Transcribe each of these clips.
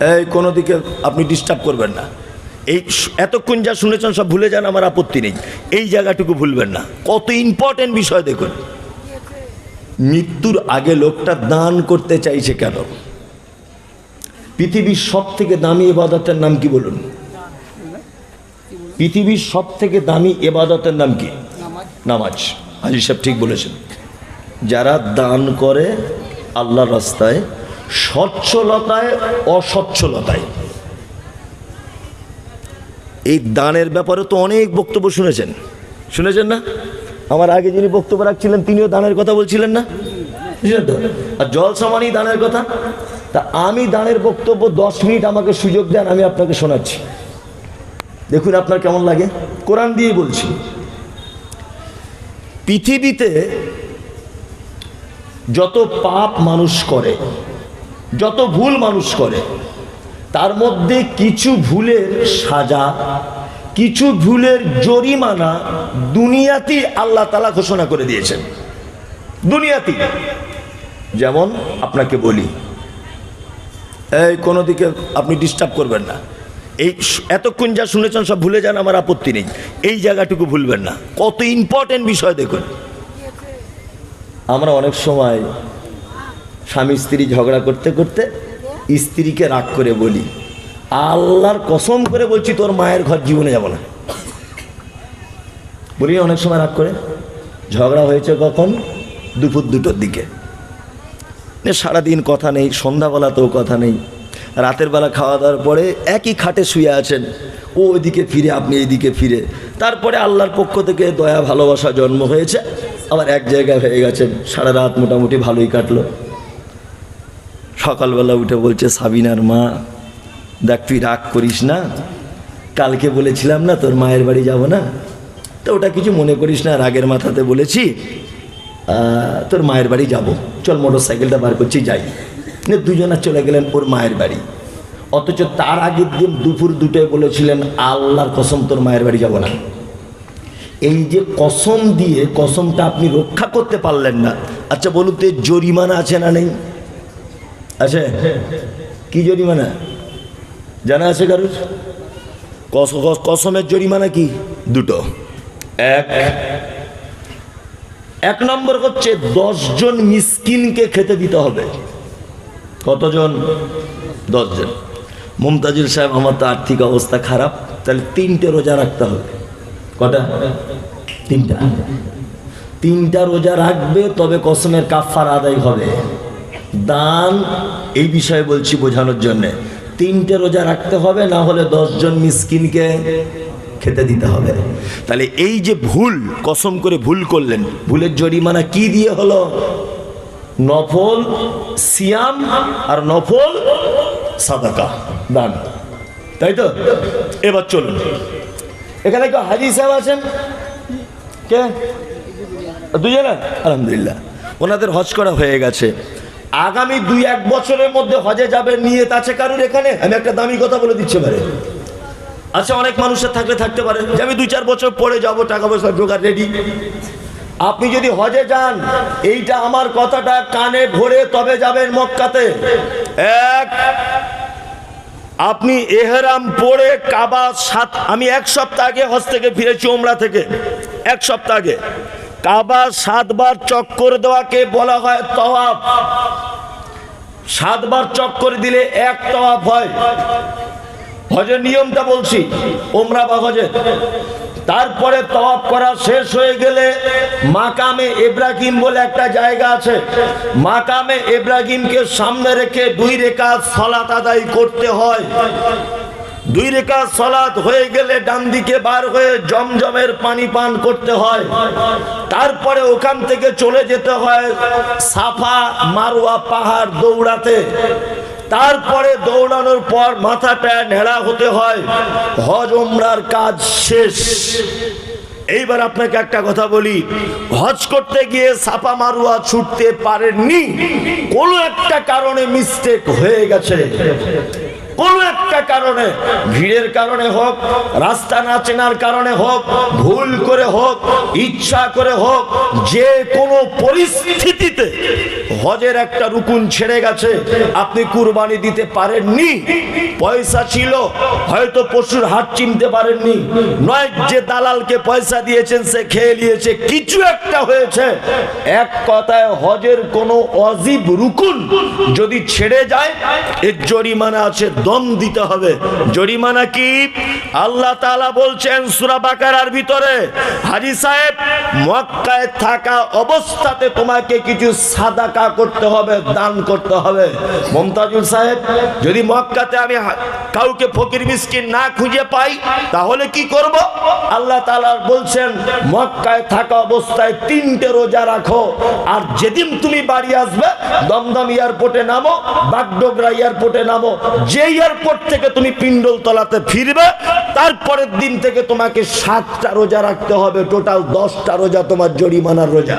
এই, কোনো দিকে আপনি ডিস্টার্ব করবেন না। এই এতক্ষণ যা শুনেছেন সব ভুলে যান, আমার আপত্তি নেই। এই জায়গাটুকু ভুলবেন না। কত ইম্পর্টেন্ট বিষয় দেখুন। মৃত্যুর আগে লোকটা দান করতে চাইছে কেন? পৃথিবীর সব থেকে দামি এবাদতের নাম কি বলুন? পৃথিবীর সব থেকে দামি এবাদতের নাম কি? নামাজ। হাজি সাহেব ঠিক বলেছেন। যারা দান করে আল্লাহর রাস্তায় সচ্ছলতায় অসচ্ছলতায়। এই দানের ব্যাপারে তো অনেক বক্তব্য শুনেছেন। শুনেছেন না? আমার আগে যিনি বক্তব্য রাখছিলেন, তিনিও দানের কথা বলছিলেন না? আর জল সমানই দানের কথা। তা আমি দানের বক্তব্য দশ মিনিট আমাকে সুযোগ দেন, আমি আপনাকে শোনাচ্ছি। দেখুন আপনার কেমন লাগে? কোরআন দিয়ে বলছি। পৃথিবীতে যত পাপ মানুষ করে যত ভুল মানুষ করে, তার মধ্যে কিছু ভুলের সাজা, কিছু ভুলের জরিমানা দুনিয়াতেই আল্লাহ তালা ঘোষণা করে দিয়েছেন। দুনিয়াতেই। যেমন আপনাকে বলি, এই কোনো দিকে আপনি ডিস্টার্ব করবেন না। এই এতক্ষণ যা শুনেছেন সব ভুলে যান, আমার আপত্তি নেই। এই জায়গাটুকু ভুলবেন না। কত ইম্পর্টেন্ট বিষয় দেখুন। আমরা অনেক সময় স্বামী স্ত্রী ঝগড়া করতে করতে স্ত্রীকে রাগ করে বলি, আল্লাহর কসম করে বলছি তোর মায়ের ঘর জীবনে যাব না। বলি অনেক সময় রাগ করে, ঝগড়া হয়েছে কখন? দুপুর দুটোর দিকে। সারাদিন কথা নেই, সন্ধ্যাবেলাতেও কথা নেই। রাতের বেলা খাওয়া দাওয়ার পরে একই খাটে শুয়ে আছেন, ও ওইদিকে ফিরে, আপনি এইদিকে ফিরে। তারপরে আল্লাহর পক্ষ থেকে দয়া ভালোবাসা জন্ম হয়েছে, আবার এক জায়গায় হয়ে গেছেন, সারা রাত মোটামুটি ভালোই কাটলো। সকালবেলা উঠে বলছে, সাবিনার মা, দেখ তুই রাগ করিস না। কালকে বলেছিলাম না, তোর মায়ের বাড়ি যাব না। তো ওটা কিছু মনে করিস না, রাগের মাথাতে বলেছি। তোর মায়ের বাড়ি যাব। চল মোটর সাইকেলটা বার করছি, যাই। নিয়ে দুজনা চলে গেলেন ওর মায়ের বাড়ি। অথচ তার আগের দিন দুপুর দুটোয় বলেছিলেন, আল্লাহর কসম, তোর মায়ের বাড়ি যাব না। এই যে কসম দিয়ে, কসমটা আপনি রক্ষা করতে পারলেন না। আচ্ছা বলুন, তো জরিমানা আছে না নেই? আছে কি জরিমানা? জানা আছে কারুর? কস- কস- কসমের জরিমানা কি? দুটো। এক। এক নম্বর হচ্ছে দশজন মিসকিনকে খেতে দিতে হবে। কতজন? দশজন। মুমতাজুল সাহেব, আমার তো আর্থিক অবস্থা খারাপ, তাহলে তিনটে রোজা রাখতে হবে। কটা? তিনটা। তিনটা রোজা রাখবে, তবে কসমের কাফার আদায় হবে। দান এই বিষয়ে বলছি বোঝানোর জন্যে। তিনটে রোজা রাখতে হবে, না হলে দশজন মিসকিনকে খেতে দিতে হবে। তাহলে এই যে ভুল, কসম করে ভুল করলেন, ভুলের জরিমানা কি দিয়ে হলো? নফল সিয়াম আর নফল সাদাকা, দান। তাই তো? এবার চলুন। এখানে কেউ হাজি সাহেব আছেন? কে? দুজনে? আলহামদুলিল্লাহ। ওনাদের হজ করা হয়ে গেছে। আগামী দুই এক বছরের মধ্যে হজে যাবে, নিয়ত আছে কারুর এখানে? আমি একটা দামি কথা বলে দিচ্ছি পারে আচ্ছা অনেক মানুষের থাকলে থাকতে পারে। যে আমি দুই চার বছর পরে যাব, টাকা পয়সা জোগাড় রেডি আপনি যদি হজে যান, এইটা আমার কথাটা কানে ভরে তবে যাবেন মক্কাতে। এক, আপনি এহরাম পরে কাবা সাত আমি এক সপ্তাহ আগে হজ থেকে ফিরেছি ওমরা থেকে। এক সপ্তাহ আগে। কাবা সাতবার চক্কর দেওয়াকে বলা হয় তওয়াব। সাতবার চক্কর দিলে এক তওয়াব হয়। হজের নিয়মটা বলছি ওমরা বা হজে তারপরে তওয়াব করা শেষ হয়ে গেলে মাকামে ইব্রাহিম বলে একটা জায়গা আছে। মাকামে ইব্রাহিমকে সামনে রেখে দুই রেখা সলাত আদায় করতে হয়। দুই রেখা সলাৎ হয়ে গেলে ডান দিকে বার হয়ে জমজমের পানি পান করতে হয়। তারপরে ওখান থেকে চলে যেতে হয় সাফা মারোয়া পাহাড় দৌড়াতে। তারপরে দৌড়ানোর পর মাথাটা নেড়া হতে হয়। হজ উমরার কাজ শেষ। এইবার আপনাকে একটা কথা বলি, হজ করতে গিয়ে সাপা মারুয়া ছুটতে পারেননি। কোনো একটা কারণে মিস্টেক হয়ে গেছে। কোনো একটা কারণে, ভিড়ের কারণে হোক, রাস্তা না চেনার কারণে হোক, ভুল করে হোক, ইচ্ছা করে হোক, যে কোনো পরিস্থিতিতে হজের একটা রুকুন ছেড়ে গেছে, আপনি কুরবানি দিতে পারেননি, পয়সা ছিল, হয়তো পশুর হাট চিনতে পারেননি, নয় যে দালালকে পয়সা দিয়েছেন, সে খেয়ে নিয়েছে, কিছু একটা হয়েছে। এক কথায় হজের কোনো অজীব রুকুন যদি ছেড়ে যায়, এর জরিমানা আছে দম দিতে হবে। জরিমানা কি? আল্লাহ তাআলা বলছেন সূরা বাকারার ভিতরে, হাজি সাহেব, মক্কায় থাকা অবস্থাতে তোমাকে কিছু সাদাকা করতে হবে, দান করতে হবে। মমতাজুল সাহেব, যদি মক্কাতে আমি কাউকে ফকির মিসকিন না খুঁজে পাই, তাহলে কি করব? আল্লাহ তাআলা বলছেন, মক্কায় থাকা অবস্থায় তিনটে রোজা রাখো, আর যেদিন তুমি বাড়ি আসবে, দমদম এয়ারপোর্টে নামো, বাগডোগরা এয়ারপোর্টে নামো যে এয়ারপোর্ট থেকে তুমি পিন্ডল তলাতে ফিরবে, তারপরের দিন থেকে তোমাকে সাতটা রোজা রাখতে হবে টোটাল দশটা রোজা তোমার জরিমানার রোজা।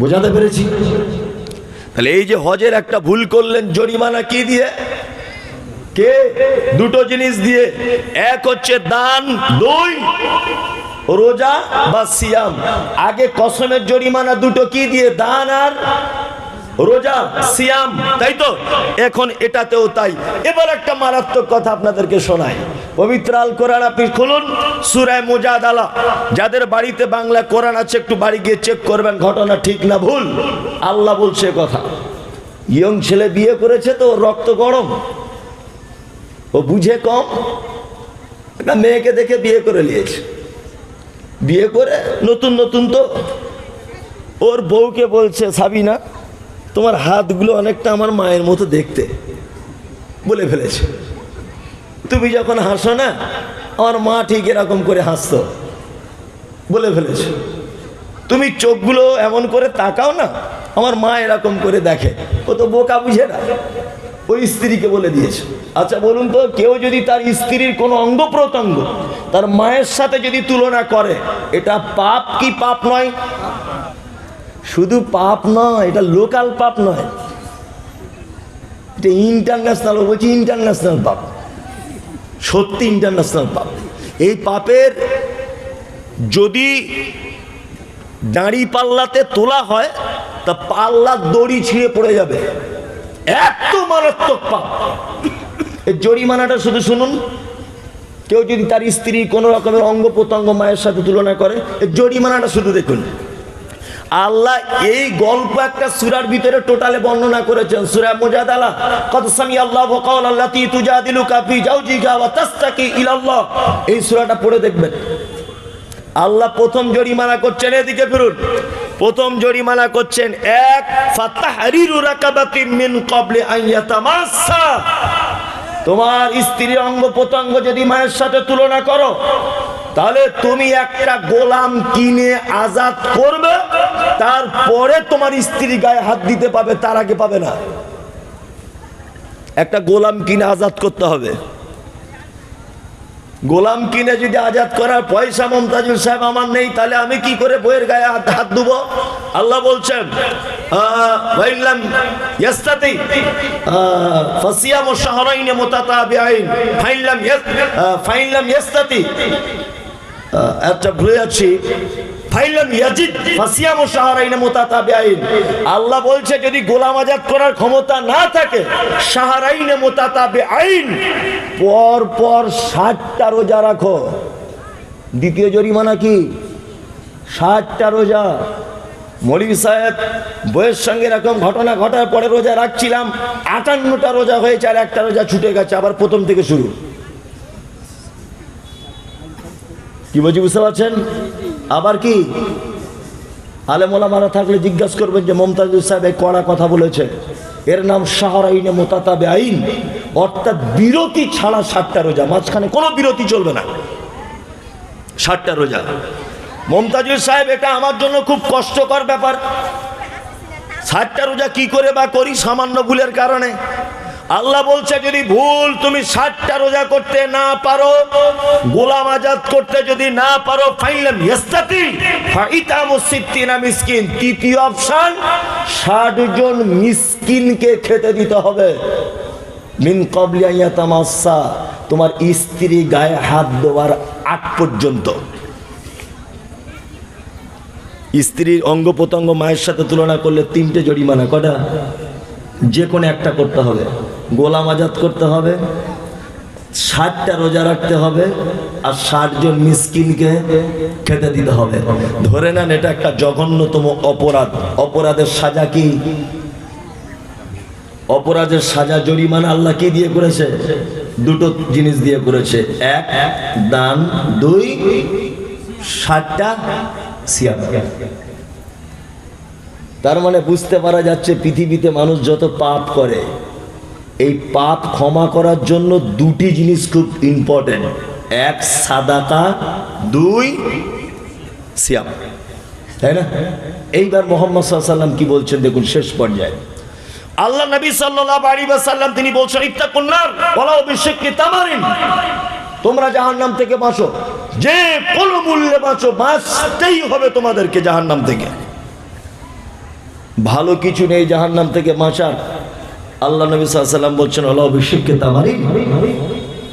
বোঝাতে পেরেছি? তাহলে এই যে হজের একটা ভুল করলেন, জরিমানা কি দিয়ে? কে? দুটো জিনিস দিয়ে। এক হচ্ছে দান, দুই রোজা বা সিয়াম। আগে কসমের জরিমানা দুটো কি দিয়ে? দান আর রোজা, সিয়াম, তাই তো? এখন এটাতেও তাই। এবার একটা মারাত্মক কথা আপনাদেরকে শোনাই। পবিত্র আল কোরআন আপনি খুলুন সুরায় মোজাদালা। যাদের বাড়িতে বাংলা কোরআন আছে, একটু বাড়ি গিয়ে চেক করবেন, ঘটনা ঠিক না, ভুল। আল্লাহ বলছে কথা। ইয়ং ছেলে বিয়ে করেছে তো রক্ত গরম। ও বুঝে কম। একটা মেয়েকে দেখে বিয়ে করে নিয়েছে। বিয়ে করে নতুন নতুন তো। ওর বউকে বলছে, সাবিনা তোমার হাতগুলো অনেকটা আমার মায়ের মতো দেখতে, বলে ফেলেছে। তুমি যখন হাসো না, আমার মা ঠিক এরকম করে হাসত, বলে ফেলেছে। তুমি চোখগুলো এমন করে তাকাও না, আমার মা এরকম করে দেখে। ও তো বোকা বুঝে না ওই স্ত্রীকে বলে দিয়েছে। আচ্ছা বলুন তো, কেউ যদি তার স্ত্রীর কোনো অঙ্গ প্রত্যঙ্গ তার মায়ের সাথে যদি তুলনা করে, এটা পাপ কি পাপ নয়? শুধু পাপ নয়, এটা লোকাল পাপ নয়। এটা ইন্টারন্যাশনাল বলছি ইন্টারন্যাশনাল পাপ। সত্যি ইন্টারন্যাশনাল পাপ। এই পাপের যদি দাঁড়ি পাল্লাতে তোলা হয়, তা পাল্লার দড়ি ছিঁড়ে পড়ে যাবে। এত মারাত্মক পাপ। জরিমানাটা শুধু শুনুন। কেউ যদি তার স্ত্রী কোনো রকমের অঙ্গ প্রত্যঙ্গ মায়ের সাথে তুলনা করে জরিমানাটা শুধু দেখুন। আল্লাহ এই গল্প একটা সুরার ভিতরে টোটালে বর্ণনা করেছেন। সুরা মুজাদালা। কত সামি আল্লাহ কাউল আল্লাহ তি তুজাদিলু কাফি জাওজিকা ওয়া তাস্তাকি ইলাল্লাহ। এই সূরাটা পড়ে দেখবেন। আল্লাহ প্রথম জরিমানা করছেন, এদিকে ফিরুন। প্রথম জরিমানা করছেন, এক, ফাতাহরিরু রাকাবাতিন মিন ক্বাবলি আন ইয়াতামাসসা। তোমার স্ত্রীর অঙ্গ প্রত্যঙ্গ যদি মায়ের সাথে তুলনা করো তাহলে তুমি একটা গোলাম কিনে আজাদ করবে তারপরে তোমার স্ত্রী গায়ে হাত দিতে পাবে তার আগে পাবে না। একটা গোলাম কিনে আজাদ করতে হবে। গোলাম কিনে যদি আজাদ করার পয়সা মমতাজুল সাহেব আমার নেই তাহলে আমি কি করে বইয়ের গায়ে হাত হাত দেবো? আল্লাহ বলছেন আহ, ওয়াইল্লাম একটা ভুলে যাচ্ছি। আল্লাহ বলছে, যদি গোলাম আজাদ করার ক্ষমতা না থাকে, শাহরাইনে মুতাতাবিআইন, পর পর ষাটটা রোজা রাখো। দ্বিতীয় জরিমানা কি? ষাটটা রোজা। মৌলী সাহেব, বইয়ের সঙ্গে এরকম ঘটনা ঘটার পরে রোজা রাখছিলাম, আটান্নটা রোজা হয়েছে আর একটা রোজা ছুটে গেছে, আবার প্রথম থেকে শুরু। কি বলছি বুঝতে পারছেন? আবার কি? আলেমোলা মারা থাকলে জিজ্ঞাসা করবেন যে মমতাজুল সাহেব এই কড়া কথা বলেছে। এর নাম শাহরাইনে মোতাতাবে আইন। অর্থাৎ বিরতি ছাড়া ষাটটা রোজা, মাঝখানে কোনো বিরতি চলবে না। ষাটটা রোজা। মমতাজুল সাহেব, এটা আমার জন্য খুব কষ্টকর ব্যাপার। ষাটটা রোজা কি করে বা করি সামান্য ভুলের কারণে? আল্লাহ বলছে, যদি ভুল তুমি ষাটটা রোজা করতে না পারো, গোলাম আজাদ করতে যদি না পারো তৃতীয় অপশন ষাট জন মিসকিনকে খেতে দিতে হবে। তোমার স্ত্রী গায়ে হাত দেওয়ার আগ পর্যন্ত। স্ত্রীর অঙ্গ প্রত্যঙ্গ মায়ের সাথে তুলনা করলে তিনটে জরিমানা কটা যে কোনো একটা করতে হবে। গোলাম আজাদ করতে হবে, ষাটটা রোজা রাখতে হবে, আর ষাট জন মিসকিনকে খেতে দিতে হবে। ধরে নেন এটা একটা জঘন্যতম অপরাধ। অপরাধের সাজা কি? অপরাধের সাজা জরিমানা আল্লাহ কি দিয়ে করেছে? দুটো জিনিস দিয়ে করেছে। এক, দান। দুই, ষাটটা তার মানে বুঝতে পারা যাচ্ছে পৃথিবীতে মানুষ যত পাপ করে এই পাপ ক্ষমা করার জন্য দুটি জিনিস খুব ইম্পর্টেন্ট এক, সাদাকা, দুই, সিয়াম। তাই না? এইবার মোহাম্মদ সাল্লাম কি বলছেন দেখুন, শেষ পর্যায়ে। আল্লাহ নবী সাল্লাল্লাহু আলাইহি ওয়াসাল্লাম তিনি বলছেন ইত্তাকুন্নার ওয়ালা বিশিক্কি তামারিন। তোমরা জাহান্নাম থেকে বাঁচো। যে কোন মূল্যে বাঁচো, বাঁচতেই হবে তোমাদেরকে জাহান্নাম থেকে। ভালো কিছু নেই জাহান্নাম থেকে বাঁচার। আল্লাহ নবী সাল্লাম বলছেন আল্লাহ অভিষেককে তামারি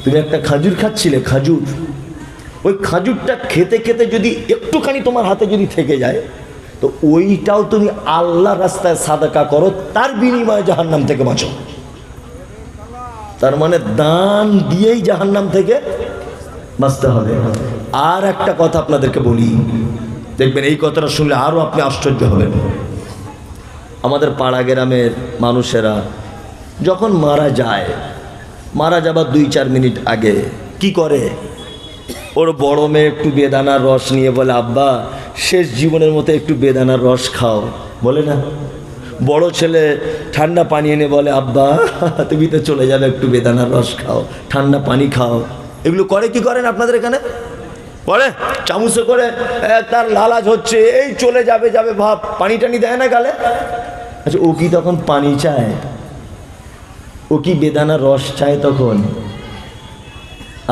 তুমি একটা খাজুর খাচ্ছিলে, খাজুর। ওই খাজুরটা খেতে খেতে যদি একটুখানি তোমার হাতে যদি থেকে যায়, তো ওইটাও তুমি আল্লাহ রাস্তায় সাদাকা করো, তার বিনিময়ে জাহান্নাম থেকে বাঁচো। তার মানে দান দিয়েই জাহান্নাম থেকে বাঁচতে হবে। আর একটা কথা আপনাদেরকে বলি, দেখবেন এই কথাটা শুনলে আরও আপনি আশ্চর্য হবেন। আমাদের পাড়া গ্রামের মানুষেরা যখন মারা যায়, মারা যাবার দুই চার মিনিট আগে কি করে? ওর বড় মেয়ে একটু বেদানার রস নিয়ে বলে, আব্বা, শেষ জীবনের মতো একটু বেদানার রস খাও। বলে না। বড় ছেলে ঠান্ডা পানি এনে বলে, আব্বা, তুমি তো চলে যাবে, একটু বেদানার রস খাও, ঠান্ডা পানি খাও। এগুলো করে কি করেন আপনাদের এখানে? করে? চামচে করে তার লালাজ হচ্ছে, এই চলে যাবে যাবে, ভাব, পানি টানি দেয় না গালে? আচ্ছা ও কি তখন পানি চায়? ও কি বেদানার রস চায় তখন?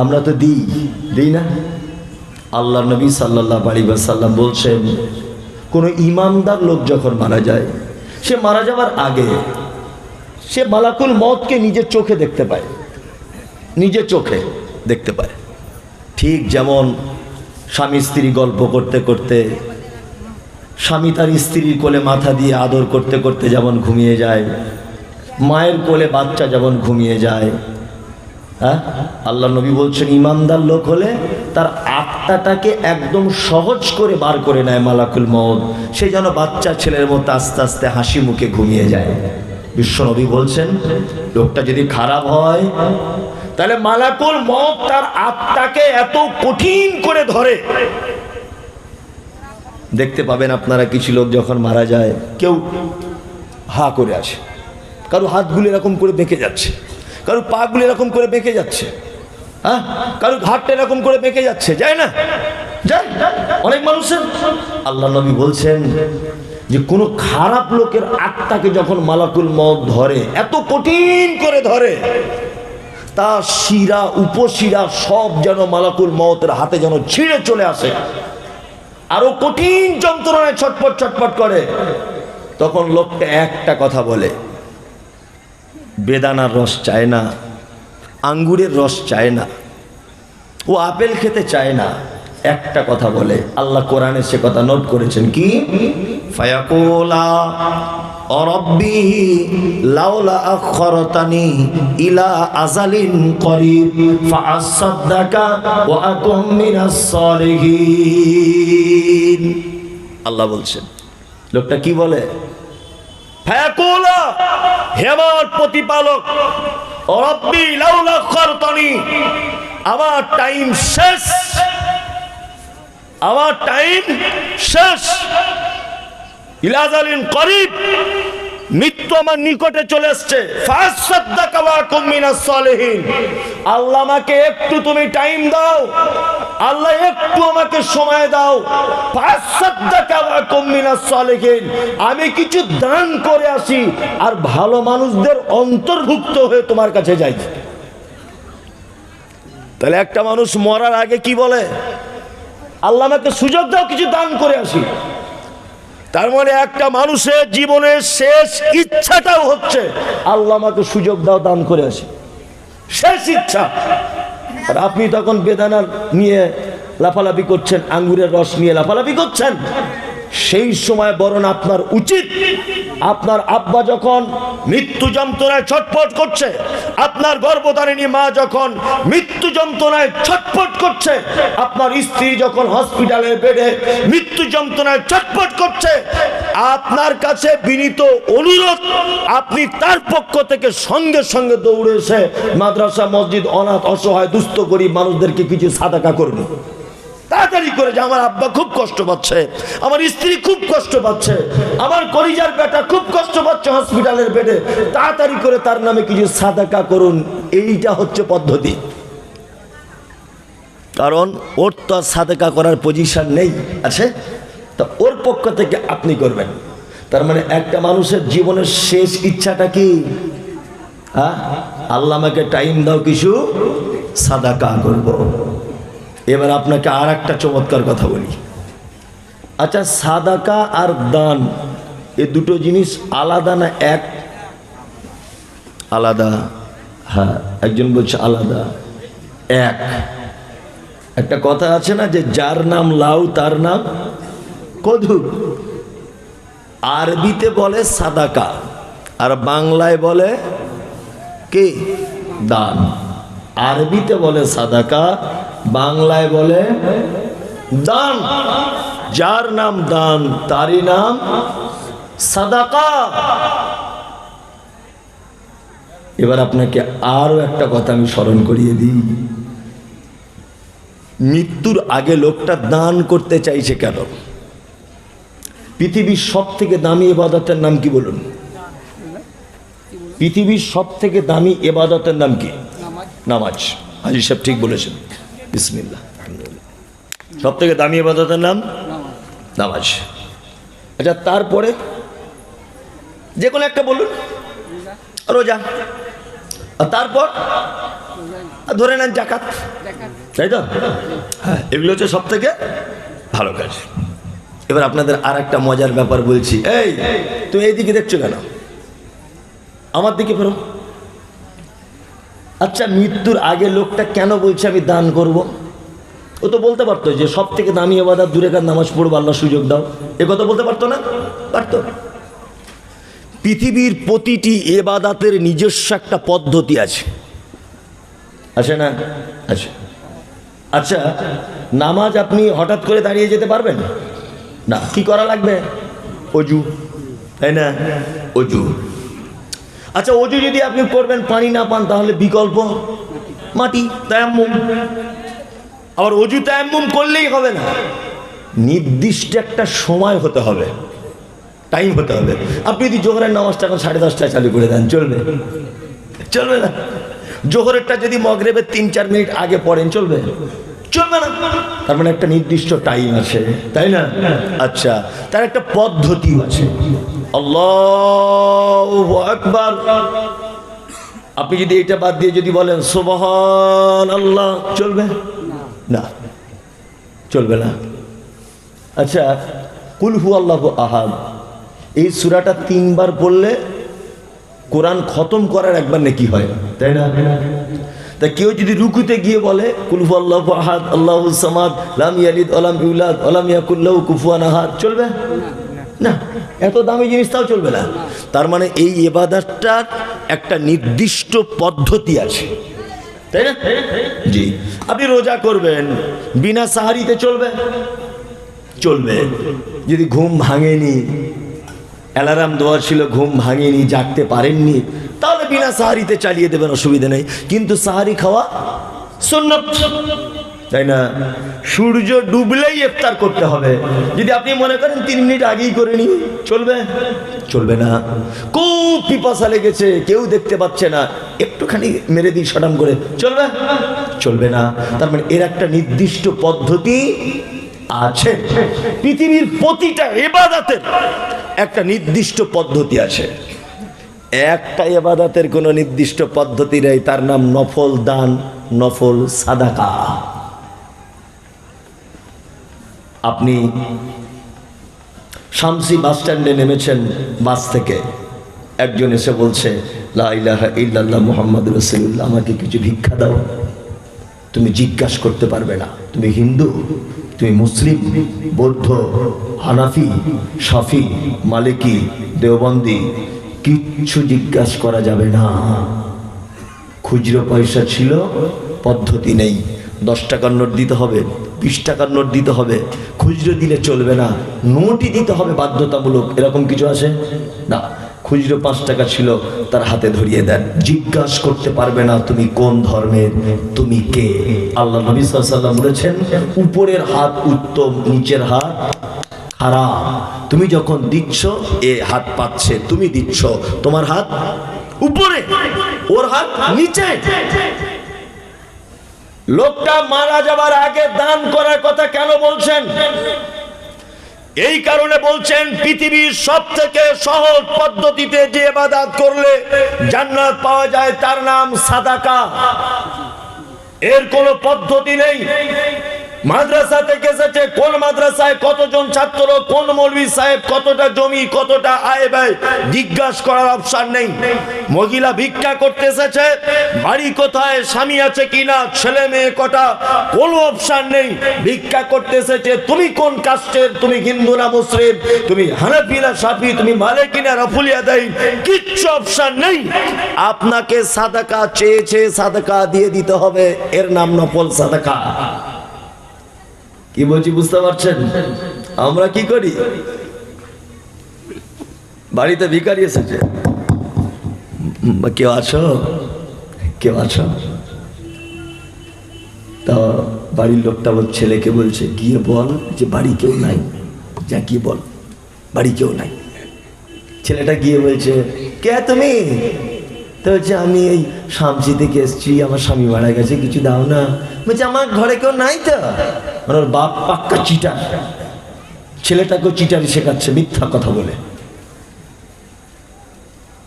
আমরা তো দিই দিই না? আল্লাহ নবী সাল্লাহ আলী সাল্লাম বলছেন, কোনো ইমানদার লোক যখন মারা যায়, সে মারা যাওয়ার আগে সে মালাকুল মতকে নিজের চোখে দেখতে পায়। নিজের চোখে দেখতে পায়। ঠিক যেমন স্বামী স্ত্রী গল্প করতে করতে, স্বামী তার স্ত্রীর কোলে মাথা দিয়ে আদর করতে করতে যেমন ঘুমিয়ে যায় মায়ের কোলে বাচ্চা যেমন ঘুমিয়ে যায় হ্যাঁ? আল্লাহ নবী বলছেন, ইমানদার লোক হলে তার আত্মাটাকে একদম সহজ করে বার করে নেয় মালাকুল মদ সে যেন বাচ্চা ছেলের মতো আস্তে আস্তে হাসি মুখে ঘুমিয়ে যায়। বিশ্ব নবী বলছেন, লোকটা যদি খারাপ হয়, তাহলে মালাকুল মত তার আত্মাকে এত কঠিন করে ধরে। দেখতে পাবেন আপনারা কিছু লোক যখন মারা যায়, কেউ হা করে আসে। কারও হাতগুলো এরকম করে বেঁকে যাচ্ছে। কারও পাগুলো এরকম করে বেঁকে যাচ্ছে। হ্যাঁ? কারও ঘাটটা এরকম করে বেঁকে যাচ্ছে। যায় না? যায়? অনেক মানুষের। আল্লাহ নবী বলছেন যে, কোনো খারাপ লোকের আত্মাকে যখন মালাকুল মত ধরে, এত কঠিন করে ধরে, তার শিরা, উপশিরা সব যেন মালাকুল মতের হাতে যেন ছিঁড়ে চলে আসে। আরও কঠিন যন্ত্রণায় ছটপট ছটপট করে। তখন লোকটা একটা কথা বলে বেদানার রস চায় না, আঙ্গুরের রস চায় না, ও আপেল খেতে চায় না। একটা কথা বলে, আল্লাহ কোরআনে সে কথা নোট করেছেন কি? ইলা আজালিন আল্লাহ বলছেন, লোকটা কি বলে? ফায়াকুলা হে আমার প্রতিপালক, রব্বি লাউলা খরতনি, আমার টাইম শেষ, আমার টাইম শেষ। ইলাজালিন করিব, মৃত্যু আমার নিকটে চলে এসছে আল্লাহ আমাকে একটু তুমি টাইম দাও। আল্লাহ, একটু আমাকে সময় দাও। আমি কিছু দান করে আসি, আর ভালো মানুষদের অন্তর্ভুক্ত হয়ে তোমার কাছে যাই। তাহলে একটা মানুষ মরার আগে কি বলে? আল্লাহ আমাকে সুযোগ দাও কিছু দান করে আসি। তার মানে একটা মানুষের জীবনের শেষ ইচ্ছাটাও হচ্ছে, আল্লাহ আমাকে সুযোগ দাও দান করে আসি। শেষ ইচ্ছা। আর আপনি তখন বেদানার নিয়ে লাফালাফি করছেন, আঙ্গুরের রস নিয়ে লাফালাফি করছেন। সেই সময় বরণ আপনার উচিত। আপনার আব্বা যখন মৃত্যু যন্ত্রণায় ছটফট করছে। আপনার গর্ভধারিণী মা যখন মৃত্যু যন্ত্রণায় ছটফট করছে, আপনার স্ত্রী যখন হসপিটালের বেডে মৃত্যু যন্ত্রণায় ছটফট করছে, আপনার কাছে বিনীত অনুরোধ, আপনি তার পক্ষ থেকে সঙ্গে সঙ্গে দৌড়ে এসে মাদ্রাসা, মসজিদ অনাথ, অসহায়, দুস্থ, গরিব মানুষদেরকে কিছু সাদাকা করবে তাড়াতাড়ি করে যে, আমার আব্বা খুব কষ্ট পাচ্ছে। আমার স্ত্রী খুব কষ্ট পাচ্ছে। আমার কলিজার বেটা খুব কষ্ট পাচ্ছে হসপিটালের বেডে। তাড়াতাড়ি করে তার নামে কিছু সাদাকা করুন। এইটা হচ্ছে পদ্ধতি। কারণ ওর তো আর সাদাকা করার পজিশন নেই। আছে? তা ওর পক্ষ থেকে আপনি করবেন। তার মানে একটা মানুষের জীবনের শেষ ইচ্ছাটা কি? হ্যাঁ? আল্লাহ আমাকে টাইম দাও কিছু সাদাকা করব। এবার আপনাকে আর একটা চমৎকার কথা বলি। আচ্ছা সাদাকা আর দান এ দুটো জিনিস আলাদা না এক? আলাদা। হ্যাঁ একজন বলছে আলাদা এক। একটা কথা আছে না যে যার নাম লাউ তার নাম কধু আরবিতে বলে সাদাকা আর বাংলায় বলে কে? দান। আরবিতে বলে সাদাকা বাংলায় বলে দান। যার নাম দান তারই নাম সাদাকা। এবার আপনাকে আরও একটা কথা আমি স্মরণ করিয়ে দিই। মৃত্যুর আগে লোকটা দান করতে চাইছে কেন? পৃথিবীর সব থেকে দামি এবাদতের নাম কি বলুন? পৃথিবীর সব থেকে দামি এবাদতের নাম কি? নামাজ। হাজি সাহেব ঠিক বলেছেন। বিসমিল্লাহ সব থেকে দামি এবাদতের নাম? নামাজ। আচ্ছা তারপরে যে কোনো একটা বলুন। রোজা। আর তারপর? ধরে নেন জাকাত তাই তো? হ্যাঁ এগুলো হচ্ছে সব থেকে ভালো কাজ। এবার আপনাদের আর একটা মজার ব্যাপার বলছি। এই, তুমি এই দিকে দেখছ কেন? আমার দিকে ফেরো। আচ্ছা মৃত্যুর আগে লোকটা কেন বলছে আমি দান করব। ও তো বলতে পারতো যে সব থেকে দামি এবাদার দূরে কার নামাজ পড়ব, আল্লাহ সুযোগ দাও। এ কথা বলতে পারতো না? পারতো। পৃথিবীর প্রতিটি এবাদাতের নিজস্ব একটা পদ্ধতি আছে। আছে না? আছে আচ্ছা নামাজ আপনি হঠাৎ করে দাঁড়িয়ে যেতে পারবেন? না, কি করা লাগবে? অজু। তাই না? অজু। আচ্ছা অজু যদি আপনি করবেন পানি না পান, তাহলে বিকল্প মাটি, তায়াম্মুম। আবার অজু তায়াম্মুম করলেই হবে না। নির্দিষ্ট একটা সময় হতে হবে টাইম হতে হবে। আপনি যদি জোহরের নামাজটা এখন সাড়ে দশটায় চালু করে দেন, চলবে। চলবে না। জোহরেরটা যদি মগরেবের তিন চার মিনিট আগে পড়েন, চলবে। চলবে না। তার মানে একটা নির্দিষ্ট টাইম আছে, তাই না? আচ্ছা তার একটা পদ্ধতি আছে। আল্লাহ আকবার। আপনি যদি এটা বাদ দিয়ে যদি বলেন সোবহান আল্লাহ চলবে? না চলবে না। আচ্ছা কুলহু আল্লাহ আহাদ। এই সুরাটা তিনবার পড়লে কোরআন খতম করার একবার নাকি হয়, তাই না? তা কেউ যদি রুকুতে গিয়ে বলে কুলফু আল্লাহ আহাদ, আল্লাহ সামাদ, লাম ইয়ালিদ আলাম ইউলাদ আলাম ইয়াকুল্লাহ কুফুয়ান আহাদ। চলবে? না। এত দামি জিনিস তাও চলবে না। তার মানে এই এবাদারটার একটা নির্দিষ্ট পদ্ধতি আছে। তাই না? জি। আপনি রোজা করবেন, বিনা সাহারিতে চলবে? চলবে। যদি ঘুম ভাঙেনি অ্যালার্ম দেওয়া ছিল, ঘুম ভাঙেনি, জাগতে পারেননি। তাহলে বিনা সাহারিতে চালিয়ে দেবেন, অসুবিধা নেই। কিন্তু সাহারি খাওয়া সুন্নত। তাই না? সূর্য ডুবলেই ইফতার করতে হবে। যদি আপনি মনে করেন তিন মিনিট আগেই করে নি চলবে? চলবে না। খুব পিপাসা লেগেছে, কেউ দেখতে পাচ্ছে না। একটুখানি মেরে দিই সটাম করে। চলবে? চলবে না। তার মানে এর একটা নির্দিষ্ট পদ্ধতি আছে। পৃথিবীর প্রতিটা এবাদাতের একটা নির্দিষ্ট পদ্ধতি আছে। একটা এবাদাতের কোনো নির্দিষ্ট পদ্ধতি নেই, তার নাম নফল দান, নফল সাদাকা। আপনি শামসি বাস স্ট্যান্ডে নেমেছেন বাস থেকে। একজন এসে বলছে, লা ইলাহা ইল্লাল্লাহ মুহাম্মদ রসুল্লাহ আমাকে কিছু ভিক্ষা দাও। তুমি জিজ্ঞাসা করতে পারবে না। তুমি হিন্দু? তুমি মুসলিম, বৌদ্ধ, হানাফি সাফি মালিকি, দেওবন্দি, কিচ্ছু জিজ্ঞাসা করা যাবে না। খুচরো পয়সা ছিল, পদ্ধতি নেই। দশ টাকার নোট দিতে হবে, বিশ টাকার নোট দিতে হবে, খুচরো দিলে চলবে না, নোটই দিতে হবে বাধ্যতামূলক। এরকম কিছু আছে? না। খুচরো পাঁচ টাকা ছিল, তার হাতে ধরিয়ে দেন। জিজ্ঞাসা করতে পারবে না তুমি কোন ধর্মের, তুমি কে? আল্লাহ নবী সাল্লাম বলেছেন, উপরের হাত উত্তম, নিচের হাত খারাপ। তুমি যখন দিচ্ছ, এ হাত পাচ্ছে, তুমি দিচ্ছ, তোমার হাত উপরে, ওর হাত নিচে। লোকটা মারা যাবার আগে দান করার কথা কেন বলছেন? এই কারণে বলছেন, পৃথিবীর সব থেকে সহজ পদ্ধতিতে যে এবাদাত করলে জান্নাত পাওয়া যায়, তার নাম সাদাকা। এর কোনো পদ্ধতি নেই। মাদ্রাসা থেকে এসেছে, কোন মাদ্রাসায় কতজন ছাত্র, কোন মৌলভী সাহেব কতটা জমি, কতটা আয় ব্যয়? জিজ্ঞাসা করার অপশন নেই। মহিলা ভিক্ষা করতে এসেছে, বাড়ি কোথায়, স্বামী আছে কিনা, ছেলে মেয়ে কটা? কোনো অপশন নেই। ভিক্ষা করতে এসেছে, তুমি কোন কাস্টের? তুমি হিন্দু না মুসলিম? তুমি হানাফি না সাফি? তুমি মালিকি কিনা রফুলিয়া দেয়? কিচ্ছু অপশন নেই। আপনাকে সাদাকা চেয়েছে সাদাকা দিয়ে দিতে হবে। এর নাম নফল সাদাকা। কি বলছি বুঝতে পারছেন? আমরা কি করি? বাড়িতে ভিকারি এসেছে। কেউ আছো? কেউ আছো? তা বাড়ির লোকটা বল, ছেলেকে বলছে, গিয়ে বল যে বাড়ি কেউ নাই। যা, কি বল? বাড়ি কেউ নাই। ছেলেটা গিয়ে বলছে, কে তুমি? তো হচ্ছে আমি এই শামসি থেকে এসছি, আমার স্বামী মারা গেছে, কিছু দাও না। বলছে, আমার ঘরে কেউ নাই তো? মানে ওর বাপ পাক্কা চিটার। ছেলেটাকেও চিটারি শেখাচ্ছে, মিথ্যা কথা বলে।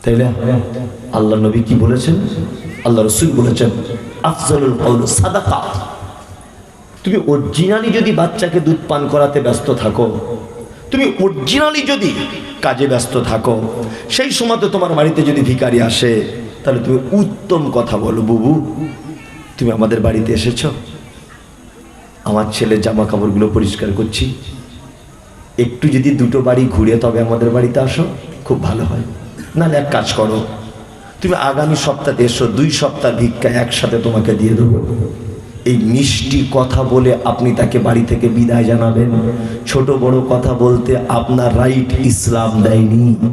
তাই না? আল্লাহ নবী কি বলেছেন? আল্লাহ রসুল বলেছেন, আফজলুল কৌল সাদাকা। তুমি অরিজিনালি যদি বাচ্চাকে দুধ পান করাতে ব্যস্ত থাকো, তুমি অরিজিনালি যদি কাজে ব্যস্ত থাকো, সেই সময় তো তোমার বাড়িতে যদি ভিকারি আসে তাহলে তুমি উত্তম কথা বলো, বুবু। তুমি আমাদের বাড়িতে এসেছ। আমার ছেলের জামা কাপড়গুলো পরিষ্কার করছি। একটু যদি দুটো বাড়ি ঘুরে তবে আমাদের বাড়িতে আসো, খুব ভালো হয়। নাহলে এক কাজ করো, তুমি আগামী সপ্তাহে এসো, দুই সপ্তাহ ভিক্ষা একসাথে তোমাকে দিয়ে দেবো। এই মিষ্টি কথা বলে আপনি তাকে বাড়ি থেকে বিদায় জানাবেন। ছোট বড় কথা বলতে আপনার রাইট ইসলাম দেয়নি।